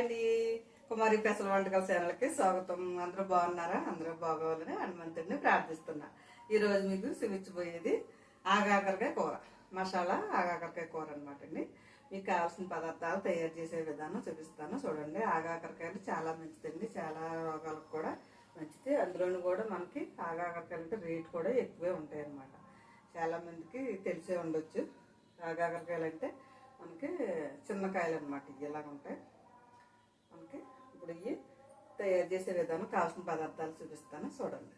అండి. కుమారి పెసల వంటకాల ఛానల్కి స్వాగతం. అందరూ బాగున్నారా? అందరూ బాగోవాలని హనుమంతుడిని ప్రార్థిస్తున్నా. ఈరోజు మీకు చూపించబోయేది ఆగాకరకాయ కూర. మసాలా ఆగాకరకాయ కూర అనమాట అండి. మీకు కావాల్సిన పదార్థాలు తయారు చేసే విధానం చూపిస్తాను. చూడండి ఆగాకరకాయలు చాలా మంచిదండి. చాలా రోగాలకు కూడా మంచిది. అందులోనూ కూడా మనకి ఆగాకరకాయలు అంటే రేట్ కూడా ఎక్కువే ఉంటాయి అన్నమాట. చాలా మందికి తెలిసే ఉండొచ్చు. ఆగాకరకాయలు అంటే మనకి చిన్నకాయలు అనమాట ఇలాగ ఉంటాయి మనకి ఇప్పుడు ఇవి తయారు చేసే విధానం కావాల్సిన పదార్థాలు చూపిస్తాను చూడండి.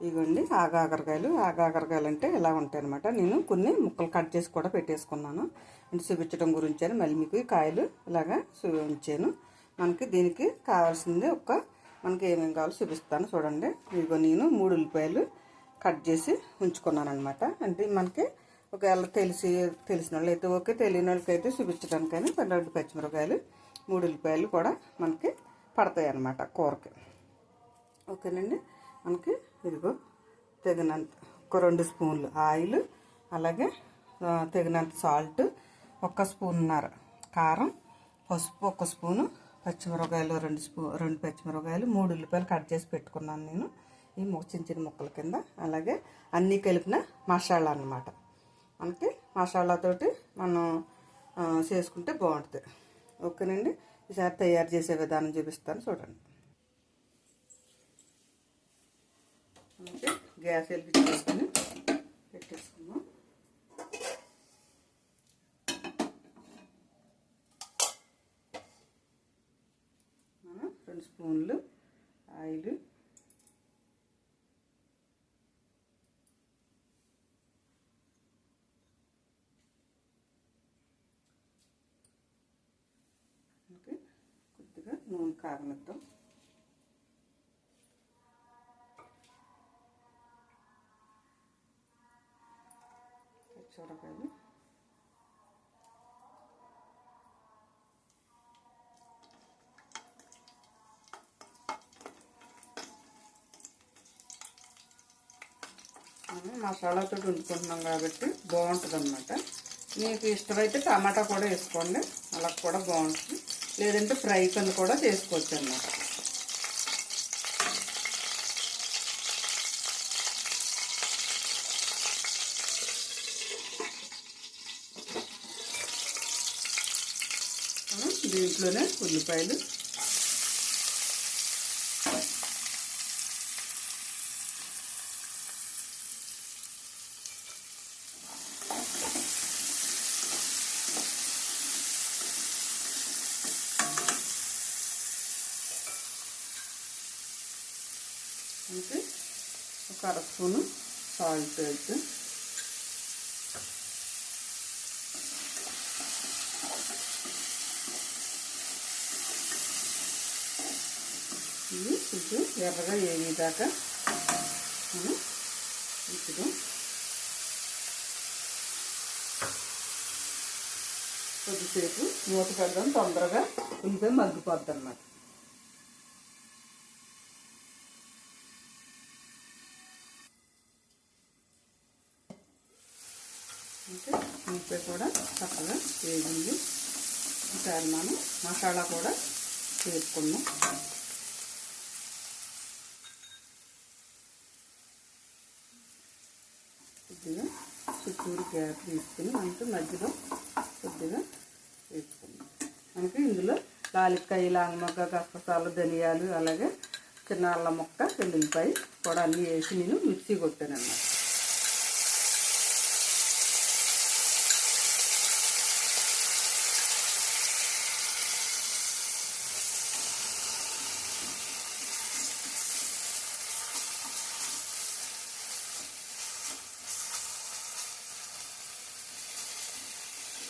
ఇవ్వండి ఆగాకరకాయలు ఆగాకరకాయలు అంటే ఇలా ఉంటాయి అనమాట నేను కొన్ని ముక్కలు కట్ చేసి కూడా పెట్టేసుకున్నాను. అంటే చూపించడం గురించి అని మళ్ళీ మీకు కాయలు ఇలాగా ఉంచాను మనకి దీనికి కావాల్సింది ఒక మనకి ఏమేమి కావాలో చూపిస్తాను చూడండి. ఇదిగో నేను మూడు ఉల్లిపాయలు కట్ చేసి ఉంచుకున్నాను అనమాట అంటే మనకి ఒకవేళ తెలిసి తెలిసిన వాళ్ళు అయితే ఓకే తెలియని వాళ్ళకైతే చూపించడానికని రెండు పచ్చిమిరపకాయలు మూడు ఉల్లిపాయలు కూడా మనకి పడతాయి అన్నమాట కూరకి. ఓకేనండి? మనకి ఇదిగో తగినంత ఒక రెండు స్పూన్లు ఆయిల్ అలాగే తగినంత సాల్ట్ ఒక స్పూన్నర కారం పసుపు ఒక స్పూను పచ్చిమిరపకాయలు రెండు స్పూ రెండు పచ్చిమిరపకాయలు మూడు ఉల్లిపాయలు కట్ చేసి పెట్టుకున్నాను నేను. ఈ చిన్న చిన్న ముక్కల కింద అలాగే అన్నీ కలిపిన మసాలా అన్నమాట. మనకి మసాలాతోటి మనం చేసుకుంటే బాగుంటుంది. ఓకేనండి? ఈసారి తయారు చేసే విధానం చూపిస్తాను చూడండి. మనకి గ్యాస్ వెలిగించేసుకొని పెట్టేసుకున్నాం మనం రెండు స్పూన్లు ఆయిల్ ఓకే కొద్దిగా నూనె కాగనిద్దాం చూడకాయలు మసాలాతో వండుకుంటున్నాం కాబట్టి బాగుంటుంది అనమాట మీకు ఇష్టమైతే టమాటా కూడా వేసుకోండి. అలా కూడా బాగుంటుంది. లేదంటే ఫ్రై కింద కూడా చేసుకోవచ్చు అన్నమాట దీంట్లోనే ఉల్లిపాయలు. అంటే ఒక అర స్పూను సాల్ట్ వేసి ఇది కొంచెం ఎర్రగా ఏవేదాకా మనం ఉంచుదాం కొద్దిసేపు మూత పెడదాం తొందరగా ఉల్లిపాయ మగ్గిపోద్ది అన్నమాట అంటే ఉల్లిపాయ కూడా చక్కగా వేగింది ఒకసారి మనం మసాలా కూడా వేసుకున్నాం కొద్దిగా చుట్టూరు గ్యాప్ తీసుకుని మనకి మధ్యలో కొద్దిగా వేసుకున్నాం మనకి ఇందులో లాలిక్కాయ లాంగమొక్క గసగసాలు ధనియాలు అలాగే చిన్న అల్లం మొక్క వెల్లుల్లిపాయ కూడా అన్నీ వేసి నేను మిక్సీ కొట్టాను అన్నమాట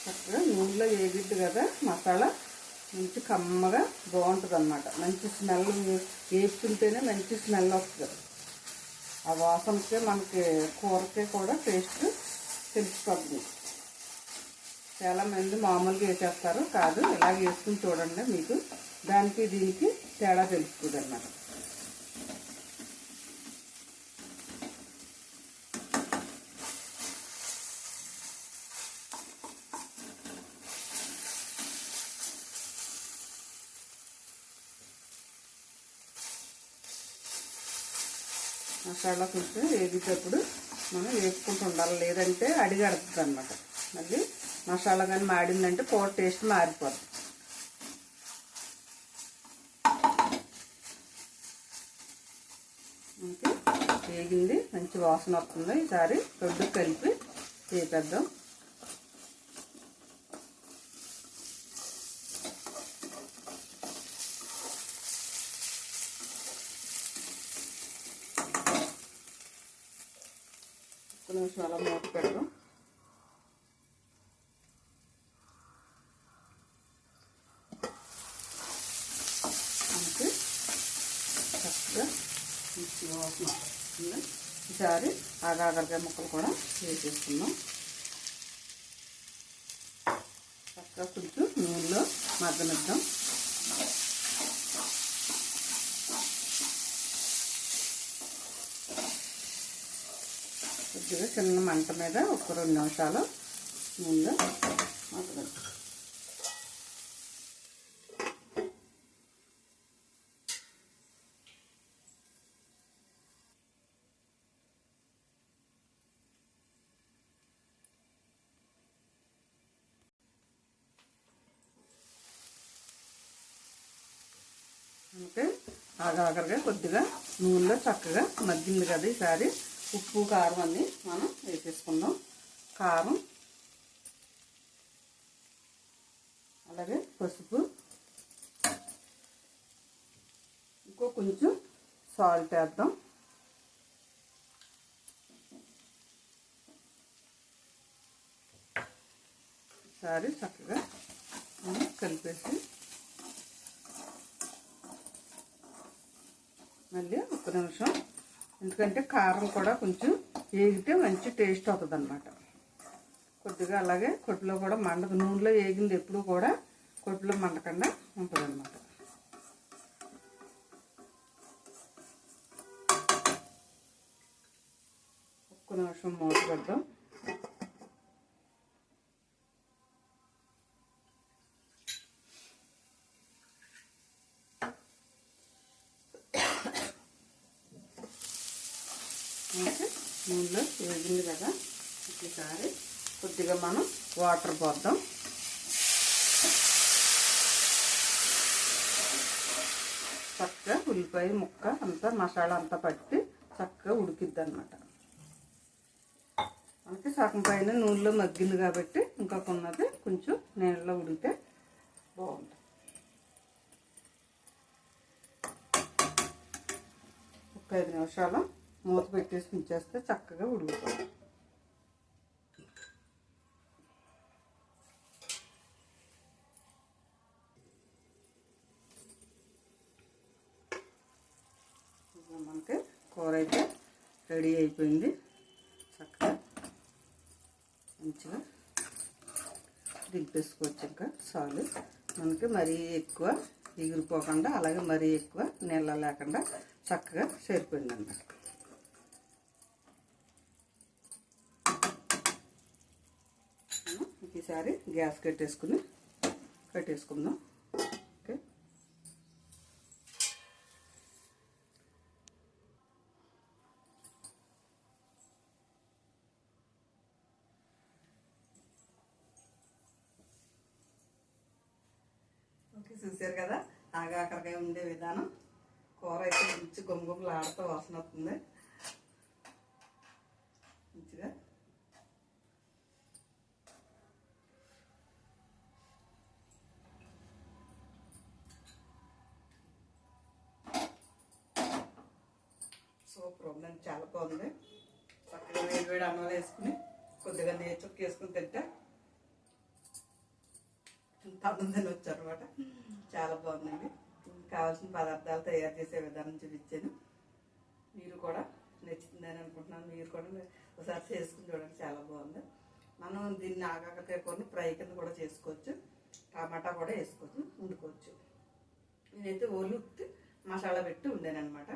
చక్కగా నూనెలో వేగిద్ది కదా మసాలా మంచి కమ్మగా బాగుంటుంది అనమాట మంచి స్మెల్ వేస్తుంటేనే మంచి స్మెల్ వస్తుంది. ఆ వాసనకే మనకి కూరకే కూడా టేస్ట్ తెలిసిపోతుంది చాలామంది మామూలుగా వేసేస్తారు కాదు ఇలాగ వేసుకుని చూడండి మీకు. దానికి దీనికి తేడా తెలుస్తుంది అన్నమాట మసాలా కొంచెం వేగేటప్పుడు మనం వేసుకుంటూ ఉండాలి. లేదంటే అడిగడుతుంది అనమాట మళ్ళీ మసాలా కానీ మాడిందంటే కూర టేస్ట్ మారిపోతుంది వేగింది. మంచి వాసన వస్తుంది. ఈసారి రెండు కలిపి చేపేద్దాం ఒక్క అలా మూత పెడదాం. మనకి చక్కగా మంచి వాసన వస్తుంది. ఈసారి ఆగాగరగా ముక్కలు కూడా వేసేసుకుందాం. చక్కగా కొంచెం నూనెలో మగ్గనిద్దాం. కొద్దిగా చిన్న మంట మీద ఒక రెండు నిమిషాలు ముందు మగ్గనిద్దాం అంటే ఆగాగరగా కొద్దిగా నూనెలో చక్కగా మగ్గింది కదా ఈసారి. ఉప్పు కారం అన్నీ మనం వేసేసుకుందాం. కారం అలాగే పసుపు ఇంకో కొంచెం సాల్ట్ వేద్దాం. ఒకసారి చక్కగా మనం కలిపేసి మళ్ళీ ఒక నిమిషం ఎందుకంటే కారం కూడా కొంచెం వేగితే మంచి టేస్ట్ అవుతుంది అనమాట కొద్దిగా అలాగే కొట్టులో కూడా మండదు. నూనెలో వేగింది ఎప్పుడు కూడా కొట్టులో మండకుండా ఉంటుంది అనమాట ఒక్క నిమిషం మూత పెడతాం అయితే నూనెలో వేగింది కదా ఈసారి కొద్దిగా మనం వాటర్ పోద్దాం. చక్కగా ఉల్లిపాయ ముక్క అంతా మసాలా అంతా పట్టి చక్కగా ఉడికిద్ది అనమాట మనకి సగం పైన నూనెలో మగ్గింది కాబట్టి ఇంకా కొన్నది కొంచెం నీళ్ళలో ఉడికితే బాగుంటుంది. ఒక ఐదు నిమిషాలు మూత పెట్టేసి ఉంచేస్తే చక్కగా ఉడుకుతుంది ఇదిగో మనకి కూర అయితే రెడీ అయిపోయింది. చక్కగా మంచిగా దింపేసుకోవచ్చు ఇంకా చాలు. మనకి మరీ ఎక్కువ ఎగిరిపోకుండా అలాగే మరీ ఎక్కువ నీళ్ళ లేకుండా చక్కగా సరిపోయింది అన్నమాట ఈసారి గ్యాస్ కట్టేసుకుని కట్టేసుకుందాం. చూసారు కదా? ఆగాకరకాయ ఉండే విధానం. కూర అయితే మంచి గుమ్మగుమ్మలు ఆడుతూ వాసన వస్తుంది. మంచిగా. సూపర్ ఉందండి చాలా బాగుంది. చక్కగా వేడి వేడి అన్నం వేసుకుని కొద్దిగా నెయ్యి చుక్క వేసుకుని తింటే తమ్ముందని వచ్చారు అనమాట చాలా బాగుందండి. కావాల్సిన పదార్థాలు తయారు చేసే విధానం చూపించాను. మీరు కూడా నచ్చుతుందని అనుకుంటున్నాను. మీరు కూడా ఒకసారి చేసుకుని చూడండి. చాలా బాగుంది. మనం దీన్ని ఆకాకరకాయ కొన్ని ఫ్రై కింద కూడా చేసుకోవచ్చు. టమాటా కూడా వేసుకోవచ్చు. వండుకోవచ్చు. నేనైతే ఓన్లీ మసాలా పెట్టి ఉండేనమాట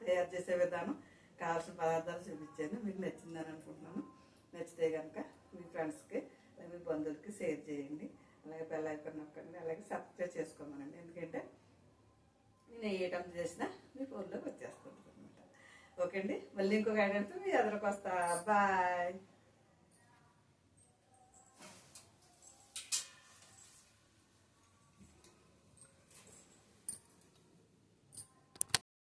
తయారు చేసే విధానం కావాల్సిన పదార్థాలు చూపించాను. మీకు నచ్చిందని అనుకుంటున్నాను. నచ్చితే కనుక మీ ఫ్రెండ్స్కి మీ బంధువులకి షేర్ చేయండి. అలాగే బెల్ ఐకాన్ నొక్కండి అలాగే సబ్స్క్రైబ్ చేసుకోమనండి. ఎందుకంటే నేను ఏ చేసినా మీ ఫోన్లోకి వచ్చేస్తుంటుంది అనమాట ఓకే అండి. మళ్ళీ ఇంకొక ఐడెంట్తో మీ ఎదురుకు వస్తా బాయ్.